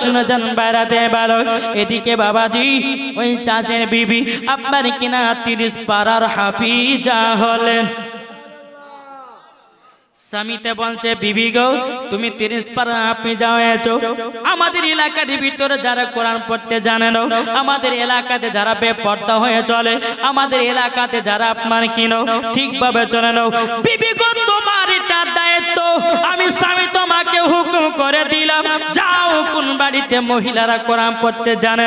শুনে যান বেড়াতে ভালো এদিকে বাবাজি, ওই চাষের বিবি, আপনার কিনা তিরিশ পাড়ার হাফিজা হলেন। স্বামীতে বলছে, বিবি গো, তুমি তিরিশ পারা আপনি যাও আমাদের এলাকার ভিতরে যারা কোরআন পড়তে জানে না, আমাদের এলাকাতে যারা বেপর্দা হয়ে চলে, আমাদের এলাকাতে যারা আপনার কিনো, ঠিকভাবে চলে নাও। বিবি গো, তোমার আমি স্বামী, তোমাকে হুকুম করে দিলাম। যাও, কোন বাড়িতে মহিলারা পড়তে জানে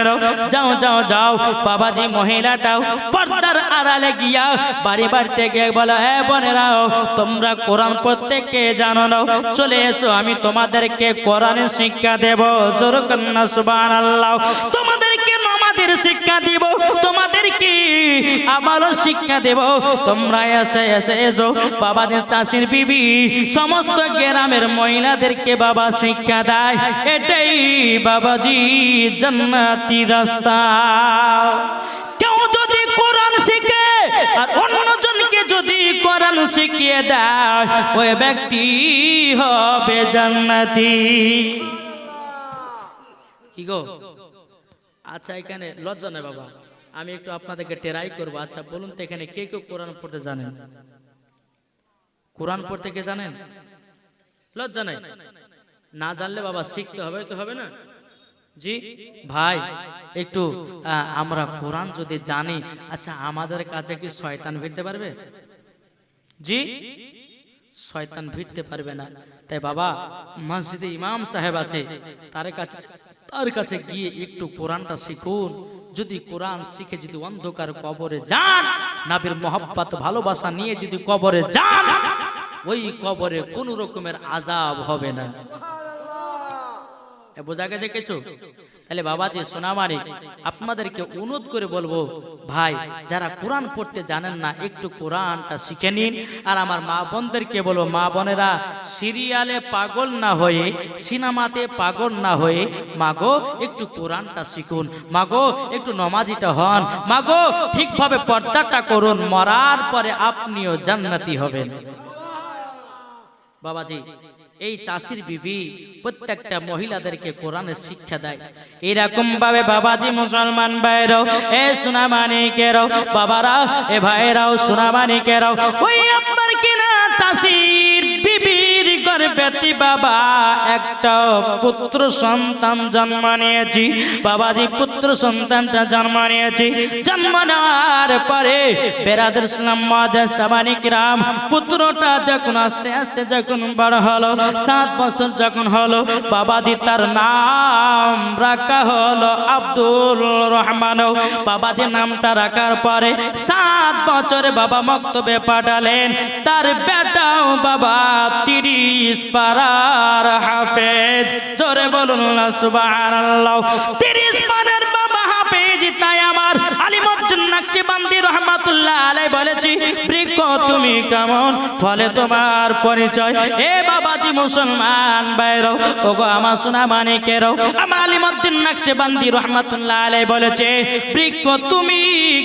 যাও যাও যাও, বাবাজি মহিলাটাও পর্দার আড়ালে গিয়া বাড়ি বাড়িতে গিয়ে বলো হ্যাঁ তোমরা কোরআন পড়তে কে জানো চলে এসো, আমি তোমাদেরকে কোরআনের শিক্ষা দেব। জোর কন্যা সুবান আল্লাহ তোমাদেরকে নমাদের শিক্ষা দিব তোমাদেরকে আমারও শিক্ষা দেব? তোমরা এসে এসে এসো, বাবাদের চাষির বিবি, সমস্ত গ্রামের মহিলাদেরকে বাবা শিক্ষা দেয়। এটাই বাবাজি জান্নাতি রাস্তা। কেউ যদি কোরআন শিখে আর অন্যজনকে যদি কোরআন শিখিয়ে দেয়, ওই ব্যক্তি হবে জান্নাতি। কি গো? আচ্ছা এখানে লজ্জা নেই বাবা। আমি একটু আপনাদেরকে টেরাই করব। আচ্ছা বলুন তো এখানে কে কেউ কোরআন পড়তে জানেন? কোরআন পড়তে কে জানেন? লজ্জা নাই। না জানলে বাবা শিখতে হবে, তো হবে না? জি? ভাই, একটু আমরা কোরআন যদি জানি আচ্ছা আমাদের কাছে কি শয়তান ভিড়তে পারবে? জি? শয়তান ভিড়তে পারবে না। তাই বাবা, মসজিদে ইমাম সাহেব আছে, তার কাছে তার কাছে গিয়ে একটু কোরআনটা শিখুন। যদি কোরআন শিখে যদি অন্ধকার কবরে যান, নাবির মহাব্বাত, ভালোবাসা নিয়ে যদি কবরে যান, ওই কবরে কোন রকমের আজাব হবে না। বোঝা গেছে কিছু? তাহলে বাবাজি সোনামারি আপনাদেরকে অনুরোধ করে বলব, ভাই, যারা কোরআন পড়তে জানেন না, একটু কোরআনটা শিখে নিন। আর আমার মা বোনদেরকে বলব, মা বোনেরা, সিরিয়ালে পাগল না হয়ে, সিনেমাতে পাগল না হয়ে, মাগো, একটু কোরআনটা শিখুন। মাগো, একটু নমাজিটা হন। মাগো, ঠিকভাবে পর্দাটা করুন, মরার পরে আপনিও জান্নাতি হবেন। বাবাজি এই চাষির বিবি প্রত্যেকটা মহিলাদেরকে কোরআনের শিক্ষা দেয়। এরকম ভাবে বাবাজি মুসলমান ভাইরাও এ সুনামানি কেরাও বাবারা এ ভাইরাও সোনামানিকেরাও ওই আব্বার কিনা চাষি? গর্ভবতী বাবা, একটা পুত্র সন্তান জন্ম নিয়েছি। বাবাজি পুত্র সন্তানটা জন্ম নিয়েছি। জন্ম নেওয়ার পরে বেরাদের ইসলাম রাম পুত্রটা যখন আস্তে আস্তে যখন বড় হলো, সাত বছর যখন হলো, বাবাজি তার নাম রাখা হলো আব্দুল রহমান। বাবাজি নামটা রাখার পরে সাত বছরে বাবা মক্তবে পাঠালেন। তার বেটাও বাবা তিরিশ পারার হাফেজ। জোরে বলুন না সুবাহ তিরিশ পারার বাবা হাফেজ, তাই আমার নাকশবন্দি রহমাতুল্লাহ আলাই বলেছি, বৃক্ষ তুমি কেমন? ফলে তোমার পরিচয়। এ বাবাজি মুসলমান বাইরো ওগো আমার সোনা মানিকেরও আমার আলিমুদ্দিন নাকশবন্দি রহমাতুল্লাহ আলাই বলেছে, বৃক্ষ তুমি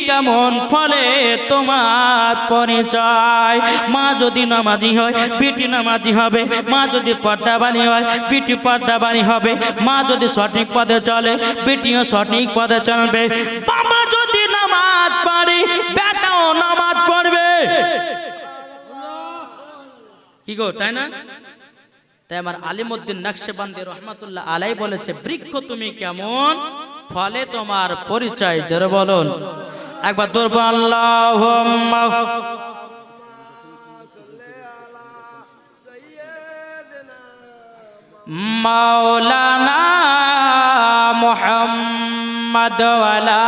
কেমন? ফলে তোমার পরিচয়। মা যদি নামাজি হয়, পিটি নামাজি হবে। মা যদি পর্দাবানি হয়, পিটি পর্দাবানি হবে। মা যদি সঠিক পদে চলে, পিটিও সঠিক পদে চলবে। বাবা কি গো, তাই না? তাই আমার আলিমুদ্দিন নকশবন্দি রহমাতুল্লাহ আলাই বলেছে, বৃক্ষ তুমি কেমন? ফলে তোমার পরিচয় জোরে বলুন। একবার দূর আল্লাহ মোহাম্মদ ওয়ালা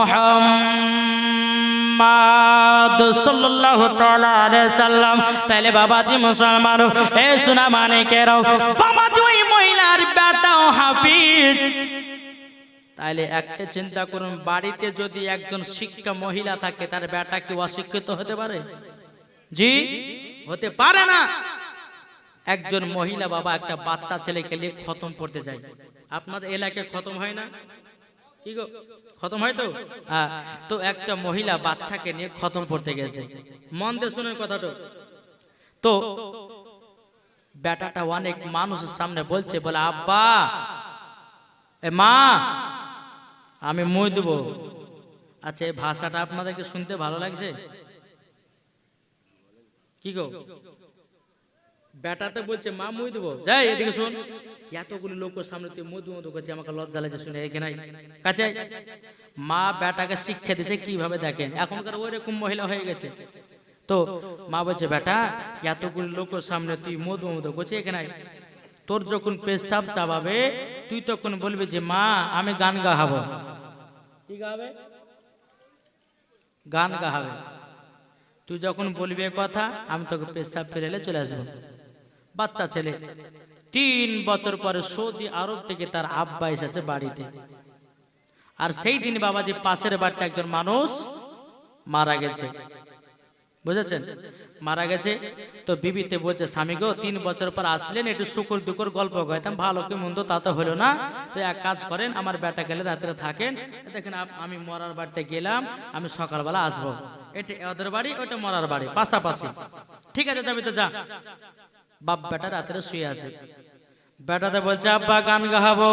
মোহাম্মদ সাল্লাল্লাহু তাআলা আলাইহি সাল্লাম। তাইলে বাবাজি মুসলমান, এ সোনা মানিকেরাও বাবাজি ওই মহিলার বেটাও হাফিজ। তাইলে একটা চিন্তা করুন, বাড়িতে যদি একজন শিক্ষা মহিলা থাকে, তার বেটা কি অশিক্ষিত হতে পারে? জি, হতে পারে না। একজন মহিলা বাবা একটা বাচ্চা ছেলেকে নিয়ে খতম পড়তে যায় আপনাদের এলাকায় খতম হয় না? খতম হয় তো? হ্যাঁ তো একটা মহিলা বাচ্চাকে নিয়ে খতম পড়তে গেছে। মন দিয়ে শুনে কথাটা। তো বেটাটা অনেক মানুষের সামনে বলছে, বলে, আব্বা, এ মা, আমি মই দেবো। আচ্ছা এই ভাষাটা আপনাদেরকে শুনতে ভালো লাগছে? কি গো? বেটাতে বলছে মা মুই দেবো। যাই এদিকে শোন। এতগুলো লোকের সামনে তুই মধু মধু করছে আমাকে লজ্জা লাগছে শুনে এখানে আয়। কাছে মা বেটাকে শিক্ষা দিছে কীভাবে দেখেন? এখনকার ওই রকম মহিলা হয়ে গেছে। তো মা বলছে বেটা এতগুলো লোকের সামনে তুই মধু মধু করছে এখানে। তোর যখন পেশাব চাবাবে তুই তখন বলবি যে মা আমি গান গাহাবো। কি গাবে? গান গাহাবে। তুই যখন বলবি কথা আমি তোকে পেশাব ফিরেলে চলে আসব। বাচ্চা ছেলে। তিন বছর পরে সৌদি আরব থেকে তার আব্বা এসেছে বাড়িতে। আর সেই দিন বাবা বাবাজি পাশের বাড়িতে একজন মানুষ মারা গেছে। বুঝেছেন? মারা গেছে। তো বিবিতে বলছে, স্বামী গো, তিন বছর পর আসলেন, একটু শুকুর দুকুর গল্প কইতাম ভালো কি মন্দ, তা তো হলো না। তো এক কাজ করেন, আমার বেটা গেলে রাত্রে থাকেন। দেখেন আমি মরার বাড়িতে গেলাম, আমি সকালবেলা আসব। এটা ওদের বাড়ি, ওটা মরার বাড়ি, পাশাপাশি। ঠিক আছে, যাবি তো যা। বাপ বেটা রাত্রে শুয়ে আছে। বেটাতে বলছে, আব্বা, গান গাহাবো।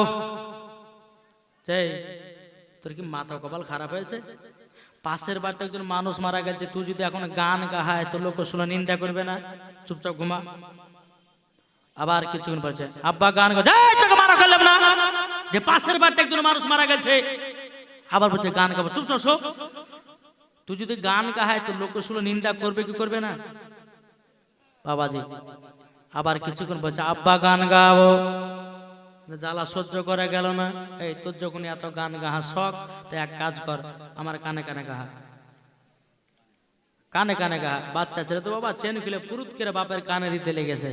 তোর কি মাথা কপাল খারাপ হয়েছে? পাশের বাড়িতে একজন মানুষ মারা গেছে, তুই যদি এখন গান গাহায় তো লোক শুনে নিন্দা করবে না? চুপচাপ ঘুমা। আবার কিছুক্ষণ পরে আব্বা, গান মারা করলাম না। যে পাশের বাড়িতে একজন মানুষ মারা গেছে, আবার বলছে, গান গাবো। চুপচাপ শো তুই যদি গান গাহায় তো লোক শুনে নিন্দা করবে কি করবে না? বাবাজি আবার কিছুক্ষণ বলছে, আব্বা, গান গাবো জ্বালা সহ্য করা গেল না। এই, তোর যখন এত গান গাহা শখ, তো এক কাজ কর, আমার কানে কানে গাহা। কানে কানে গাহা। বাচ্চা ছেলে তো বাবা, চেন খুলে পুরুত করে বাপের কানে দিতে লেগেছে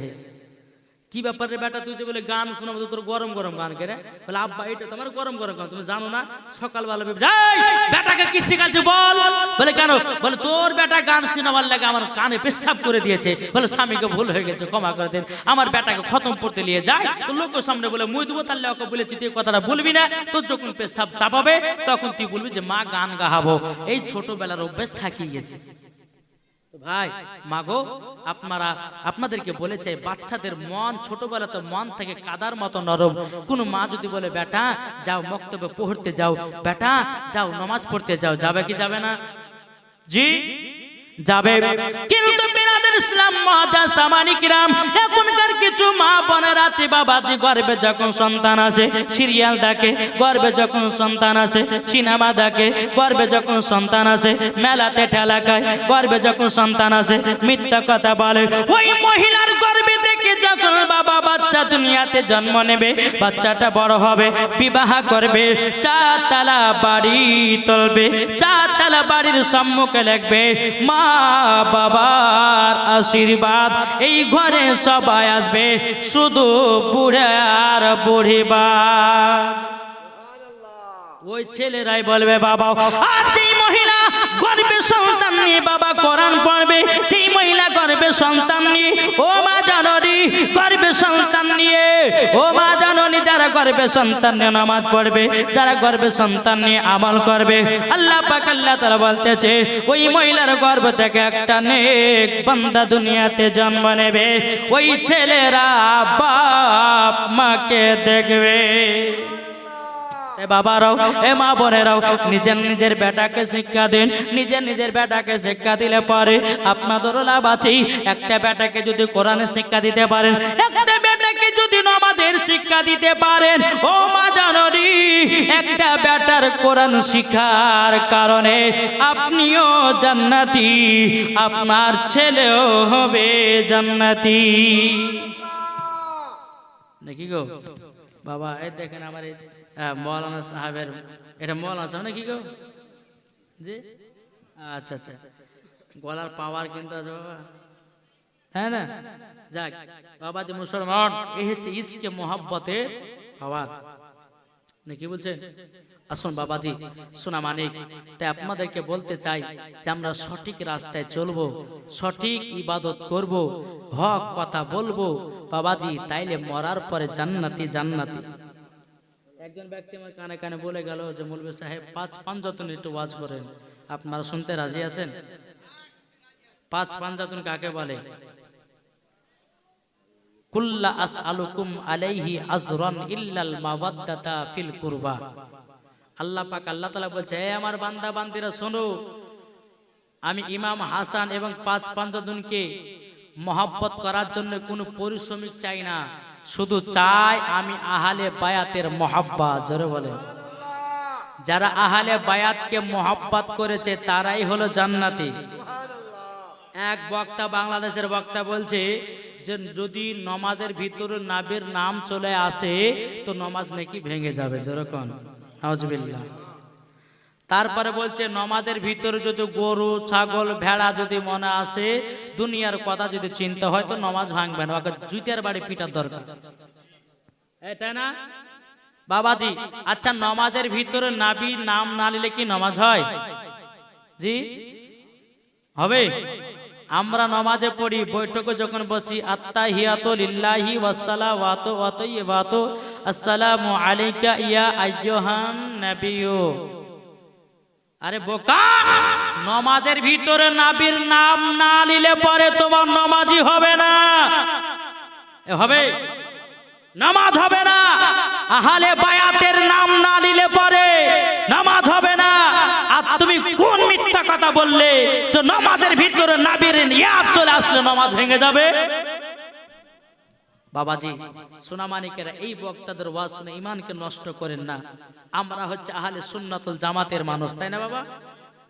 কি ব্যাপার রে বেটা তুই যে বলে গান শোনাবো তো তোর গরম গরম গান করে বলে, আব্বা, এটা তোমার গরম গরম গান, তুমি জানো না? সকালবেলা যাই, বেটাকে কি শিখাচ্ছে বল? বলে, কেন? বলে, তোর বেটা গান শোনাবার লাগে আমার কানে পেশাব করে দিয়েছে। বলে, স্বামীকে ভুল হয়ে গেছে, ক্ষমা করে দেন। আমার বেটাকে খতম পড়তে নিয়ে যায় তো লোকের সামনে বলে, মুই দেবো, তাহলে ওকে বলেছি, তুই কথাটা বলবি না। তোর যখন পেশাব চাপাবে, তখন তুই বলবি যে, মা, গান গাহাবো। এই ছোটবেলার অভ্যেস থাকিয়ে গেছে। ভাই, মাগো, আপনারা, আপনাদেরকে বলেছে, বাচ্চাদের মন ছোটবেলাতে মন থেকে কাদার মতো নরম। কোন মা যদি বলে, বেটা, যাও মক্তবে পড়তে যাও। বেটা, যাও নমাজ পড়তে যাও। যাবে কি যাবে না? জি? যাবে। কিন্তু আছে সিরিয়াল যখন সন্তান সিনেমা যখন সন্তান মেলাতে ঠেলা গর্বে যখন সন্তান আসে, মিথ্যা কথা বলে। ওই মহিলার গর্বে দেখে যখন বাবা বাচ্চা দুনিয়াতে জন্ম নেবে, বাচ্চাটা বড় হবে, বিবাহ করবে চাতালা বাড়ি তলবে চাতালা বাড়ির সম্মুখে লাগবে মা বাবার আশীর্বাদ। এই ঘরে সবাই আসবে, শুধু বুড়ে আর বুড়িবাদ ওই ছেলেরাই বলবে, বাবা, আর যেই মহিলা গর্বে সন্তান নিয়ে বাবা কোরআন পড়বে, যেই মহিলা গর্বে সন্তান নিয়ে, ও মা জানরি গর্বে সন্তান নিয়ে, ও মা জাননি যারা গর্বে সন্তান নিয়ে নামাজ পড়বে, যারা গর্বে সন্তান নিয়ে আমল করবে, আল্লাহ পাক আল্লাহ তারা বলতেছে, ওই মহিলার গর্ভ থেকে একটা নেক বান্দা দুনিয়াতে জন্ম নেবে, ওই ছেলেরা বাপ মাকে দেখবে। এ বাবারাও এ মা বোনেরাও নিজের নিজের বেটাকে শিক্ষা দিন নিজের নিজের বেটাকে শিক্ষা দিলে পরে। আপনাদেরও লাভ আছে একটা বেটাকে যদি কোরআনের শিক্ষা দিতে পারেন একটা বেটাকে যদি নমাজের শিক্ষা দিতে পারেন ও মা জানরি একটা বেটার কোরআন শিক্ষার কারণে আপনিও জান্নাতি আপনার ছেলেও হবে জান্নাতি। নাকি গো বাবা এই দেখেন আমার এই মৌলানা সাহেবের এটা মৌলানা সাহেব নাকি গো? জি? আচ্ছা আচ্ছা। গলার পাওয়ার কিন্তু আছে বাবা। হ্যাঁ না? যাক, বাবা যে মুসলমান, এই হচ্ছে ইসকে মোহাব্বতের পাওয়ার নাকি বলছেন? আসুন বাবাজি সোনা মানিক, তাই আপনাদেরকে বলতে চাই যে আমরা সঠিক রাস্তায় চলবো, সঠিক ইবাদত করব, হক কথা বলব। বাবাজি, তাইলে মরার পরে জান্নাতি জান্নাতি। একজন ব্যক্তি আমার কানে কানে বলে গেল যে মুলবে সাহেব, পাঁচ যতন একটু ওয়াজ করেন। আপনারা শুনতে রাজি আছেন? পাঁচ পাঞ্জাতুন কাকে বলে? কুল্লা আস আলুকুম আলাইহি ইল্লাল ফিল কুরবা। আল্লাহ পাক, আল্লাহ তাআলা বলছে আমার বান্দা, বান্দিরা, শোনো। আমি ইমাম হাসান এবং পাঁচ পাঞ্জাতুনকে মহাব্বত করার জন্য কোনো পরিশ্রমিক চাই না। শুধু চাই আমি আহালে বায়াতের মহাব্বা, জোরে বলে যারা আহালে বায়াতকে মহাব্বাত করেছে, তারাই হলো জান্নাতি। এক বক্তা, বাংলাদেশের বক্তা বলছে যে, যদি নমাজের ভিতরে নাবের নাম চলে আসে, তো নমাজ নাকি ভেঙে যাবে যেরকম নজবিল্লা তারপরে বলছে, নমাজের ভিতরে যদি গরু, ছাগল, ভেড়া যদি মনে আসে, দুনিয়ার কথা যদি চিন্তা হয়, তো নমাজ ভাঙবে না। ওকে জুতের বাড়ি পিটার দরকার। তাই না? বাবাজি আচ্ছা নমাজের ভিতরে নাবি নাম না নিলে কি নমাজ হয়? জি? হবে? আমরা নমাজে পড়ি, বৈঠকে যখন বসি, আত্তাহিয়াতু লিল্লাহি ওয়াসসালাওয়াতু ওয়া তাইয়্যিবাতু। আসসালামু আলাইকা ইয়া আইয়ুহান নাবিয়্যু। আরে বোকা, নমাজের ভিতরে নাবির নাম না নিলে পরে তোমার নমাজি হবে না। হবে? নামাজ হবে না। আহালে বায়াতের নাম না নিলে পরে নামাজ হবে না। আর তুমি কোন মিথ্যা কথা বললে যে নামাজের ভিতরে নাবির ইয়াদ চলে আসলে নামাজ ভেঙে যাবে? বাবাজি সোনামানিকেরা এই বক্তাদের ওয়াজ শুনে ইমানকে নষ্ট করেন না। আমরা হচ্ছে আহলে সুন্নাতুল জামাতের মানুষ, তাই না বাবা?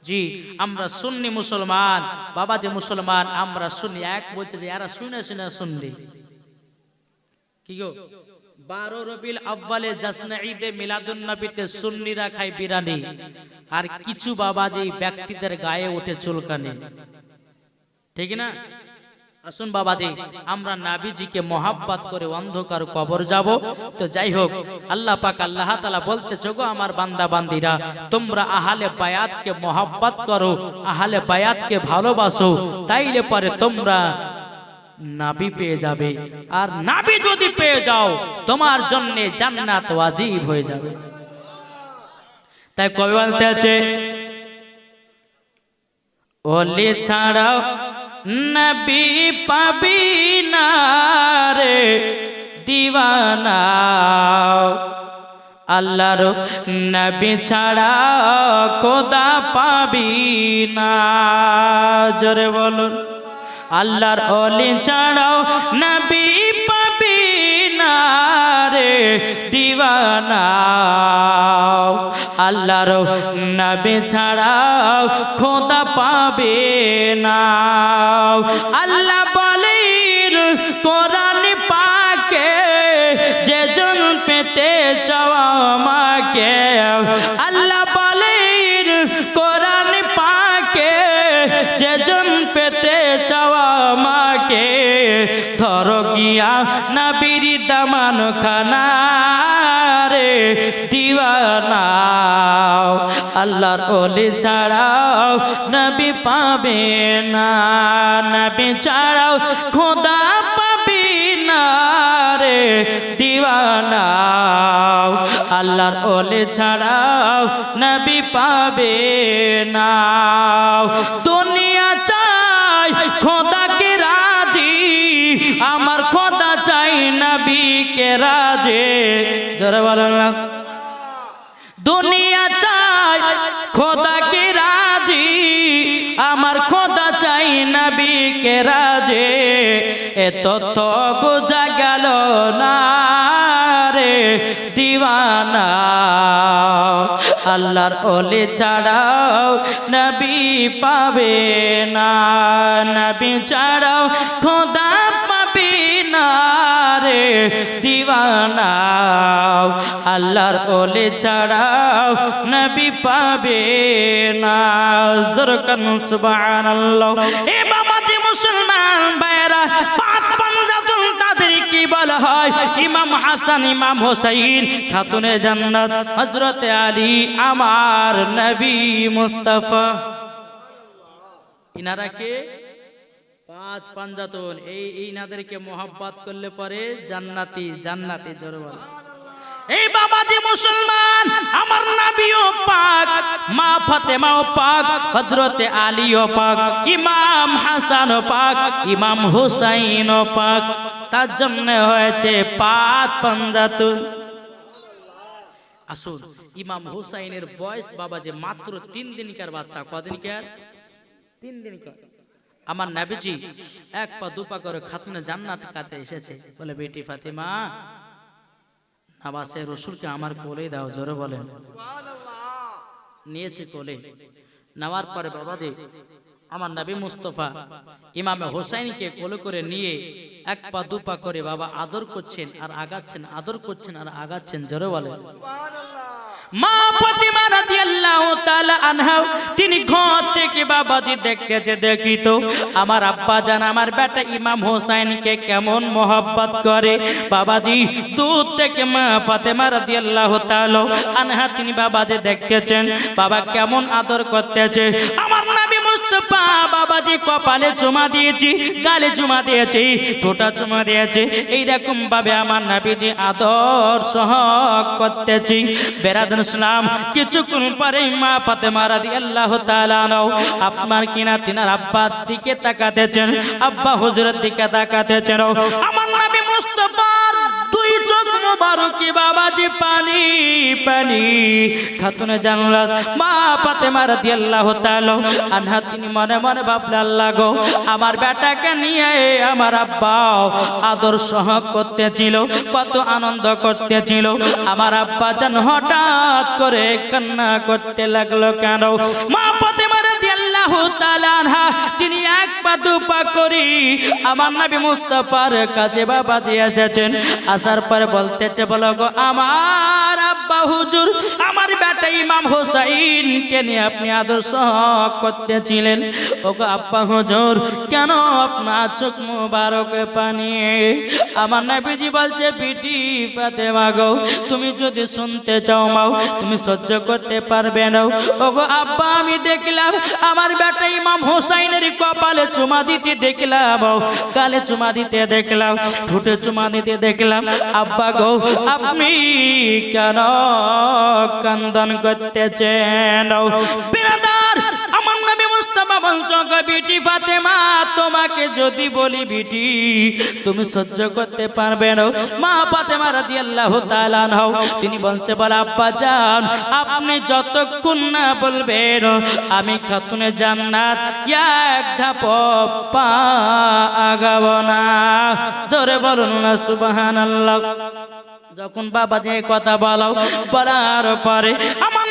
জি, আমরা সুন্নি মুসলমান বাবা যে মুসলমান, আমরা শুনি এক বলছে যে, এরা শুনে শুনে শুনলি কি গো? বারো রবিল আব্বালে জাসনা ঈদে মিলাদুন নবীতে সুন্নিরা খায় বিরানি। আর কিছু বাবা যে ব্যক্তিদের গায়ে ওঠে চুলকানি। ঠিক না? আসুন বাবাজি, আমরা নাবিজিকে মহাব্বাত করে অন্ধকার কবর যাব। তো যাই হোক, আল্লাহ পাক আল্লাহ তালা বলতেছ, গো আমার বান্দা বান্দিরা তোমরা আহালে বায়াতকে মহাব্বাত করো, আহালে বায়াতকে ভালোবাসো, তাইলে পরে তোমরা নাবি পেয়ে যাবে। আর নাবি যদি পেয়ে যাও, তোমার জন্য জান্নাত ওয়াজিব হয়ে যাবে। তাই কবি বলতে আছে? ওলি ছাড়াও নবী পাবি না রে দিওয়ানা আল্লাহর নবী ছাড়া কোদা পাবি না জোরে বলুন আল্লাহর অলি ছাড়াও নবী পাবি না রে দিওয়ানা আল্লাহর নবী ছাড়াও খোদা পাবে না। আল্লাহ বলেন, কোরআন পাকে যেজন পেতে চাওয়া আমাকে। আল্লাহ বলেন, কোরআন পাকে যেজন পেতে চাওয়া আমাকে। ধরো গিয়া নবীর দামান খানা রে দিওয়ানা। আল্লাহর ওলি ছাড়াও নবী পাবে না, নবী ছাড়াও খোদা পাবি না রে দিওয়ানা। আল্লাহর ওলি ছাড়াও নবী পাবে না। দুনিয়া চাই খোদাকে রাজি, আমার খোদা চাই নবীকে রাজে। জোরে বলেন না। দুনিয়া এত তো বোঝা গেল না রে দিওয়ানা। আল্লাহর ওলে ছাড়াও নবী পাবে না, নবী ছাড়াও খোদা পাবি না রে দিওয়ানা। আল্লাহর ওলে ছাড়াও নবী পাবে না। জরকান সুবহানাল্লাহ। এ বাবাজি মুসলমান ভাইরা পাঁচ পাঞ্জাতুন তাদের কি বলা হয়? ইমাম হাসান, ইমাম হোসাইন, খাতুনে জান্নাত, হযরতে আলী, আমার নবী মুস্তাফা। ইনারা কে? পাঁচ পাঞ্জাতন এই ইনাদেরকে মোহাব্বত করলে পরে জান্নাতি জান্নাতি জোরে এই বাবা বাবাজি মুসলমান, আমার নবীও পাক, মা ফাতেমাও পাক, হযরতে আলীও পাক, ইমাম হাসানও পাক, ইমাম হুসাইনও পাক। তার জন্য হয়েছে পাক পাঞ্জাতুন আসুন, ইমাম হুসাইনের বয়স বাবা যে মাত্র তিন দিনকার বাচ্চা, কদিনকার? তিন দিনকার। আমার নাবিজি, এক পা দুপা করে খাতুনে জান্নাত কাছে এসেছে। বলে, বেটি ফাতিমা নাবাসে রসুলকে আমার কোলে দাও, জোরে বলেন। নিয়েছে কোলে। নেওয়ার পরে বাবা দে আমার নবী মুস্তফা ইমামে হোসাইনকে কোলে করে নিয়ে এক পা দু পা করে বাবা আদর করছেন আর আগাচ্ছেন, আদর করছেন আর আগাচ্ছেন, জোরে বলেন। মা ফাতিমা রাদিয়াল্লাহু তাআলা আনহা, তিনি ঘর থেকে বাবাজি দেখিত আমার আব্বা জান, আমার বেটা ইমাম হোসেনকে কেমন মোহাব্বত করে? বাবাজি, দূর থেকে মা ফাতেমা রাদিয়াল্লাহু তাআলা আনহা, তিনি বাবাজি দেখতেছেন। বাবা কেমন আদর করতেছে? আমার নবী মুস্তাফা বাবাজি, কপালে চুমা দিয়েছি, গালে চুমা দিয়েছি ঠোঁটা চুমা দিয়েছে। এইরকম ভাবে আমার নবীজি আদর সহ করতেছি। বেরাদন ইসলাম কিছুক্ষণ পরে মা ফাতেমা রাদিয়াল্লাহু তাআলা নাও আপনার কিনা তিনার আব্বার দিকে তাকাতেছেন, আব্বা হুজুরের দিকে তাকাতেছেন। আমার নবী মুস্তাফার দুই চোখ মুবারকি বাবাজি পানি? পানি। খাতুনে জানলাত মা ফাতেমা রাদিয়াল্লাহু তাআলা আনহা, তিনি মনে মনে ভাবলাল আল্লাহ গো, আমার বেটাকে নিয়ে আমার আব্বা আদর সহ করতেছিল, কত আনন্দ করতেছিল। আমার আব্বা যেন হঠাৎ করে কান্না করতে লাগল কেন? মা পাতে ফাতেমা তিনি এক পা দু পা করি। আমার নবী মুস্তাফার কাছে বাবা দিয়ে এসেছেন। আসার পরে বলতেছে, বলো গো, আমার আব্বা হুজুর, আমার বেটা ইমাম হোসাইন কে নিয়ে আপনি আদর্শ করতেছিলেন। আব্বা হুজুর, কেন আপনার চোখ মুবারক পানি? আমার নবীজি বলছে, বিটি ফাতেমা গো, তুমি যদি শুনতে চাও মাও, তুমি সহ্য করতে পারবে না। ও গো আব্বা, আমি দেখলাম, আমার বেটা ইমাম হোসাইনের কপালে চুমা দিতে দেখলাম, কালে চুমা দিতে দেখলাম, ঠোঁটে চুমা দিতে দেখলাম, আব্বা গো, আপনি কেন কান্দন করতেছেন? মুস্তাফা বলছো বিটি ফাতেমা, তোমাকে যদি বলি বিটি, তুমি সহ্য করতে পারবে না। মা ফাতেমা তিনি বলছে, বলে, আব্বা আপনি যতক্ষণ না বলবেন, আমি খাতুনে জান্নাত, এক ধাপ পা আগাবো না। জোরে বলুন না যখন বাবা যে কথা বলো বলার পরে, আমার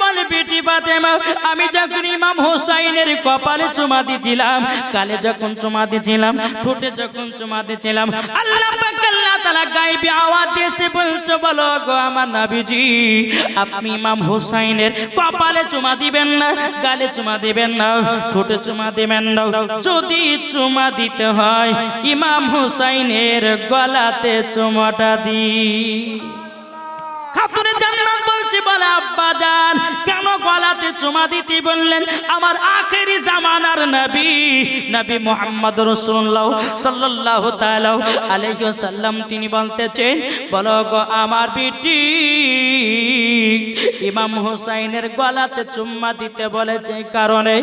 বলে বেটি ফাতেমা, আমি যখন ইমাম হোসাইনের কপালে চুমা দিছিলাম কালে যখন চুমা দিছিলাম ঠোঁটে যখন চুমা দিছিলাম আল্লাহ আল্লাহ আওয়াজ বলো গো আমার আপনি ইমাম হোসাইনের কপালে চুমা দিবেন না, গালে চুমা দিবেন না, ঠোঁটে চুমা দিবেন না, যদি চুমা দিতে হয়, ইমাম হোসাইনের গলাতে চুমাটা দি খাতুনে জান্নাত বলছি বলে, আব্বা যান কেন গলাতে চুমা দিতে বললেন আমার আখেরি জামানার নবী? নবী মোহাম্মদ রসুল্লাহ সাল্লাহ আলাইহি সাল্লাম তিনি বলতেছেন, বলো গো আমার বিটি ইমাম হোসাইনের গলাতে চুম্মা দিতে বলেছে কারণে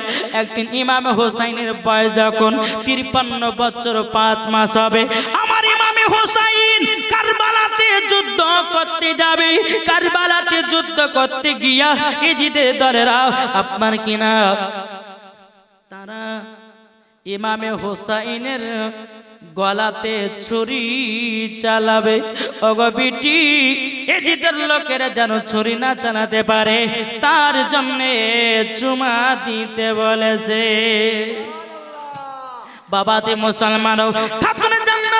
একদিন ইমাম হোসাইনের বয়স যখন তিরপান্ন বছর পাঁচ মাস হবে, আমার ইমামে হোসাইন কারবালাতে যুদ্ধ করতে যাবে, কারবালাতে যুদ্ধ করতে গিয়া ইজিদের দলেরা আপনার কিনা তারা ইমামে হোসাইনের গলাতে ছুরি চালাবে। অগবিটি এজিদের লোকেরা যেন ছুরি না চালাতে পারে, তার জন্যে চুমা দিতে বলেছে। বাবাতে মুসলমানও খাতুনে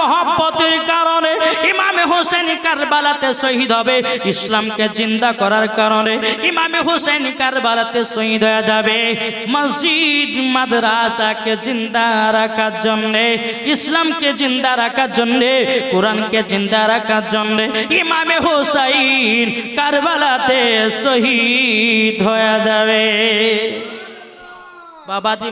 মহব্বতের কারণে ইমামে হোসেন কারবালাতে শহীদ হবে। ইসলামকে জিন্দা করার কারণে ইমামে হোসেন কারবালাতে শহীদ হয়ে যাবে। মসজিদ, মাদ্রাসাকে জিন্দা রাখার জন্য, ইসলামকে জিন্দা রাখার জন্য, কোরআনকে জিন্দা রাখার জন্য ইমামে হোসাইন কারবালাতে শহীদ হয়ে যাবে। বাবাজি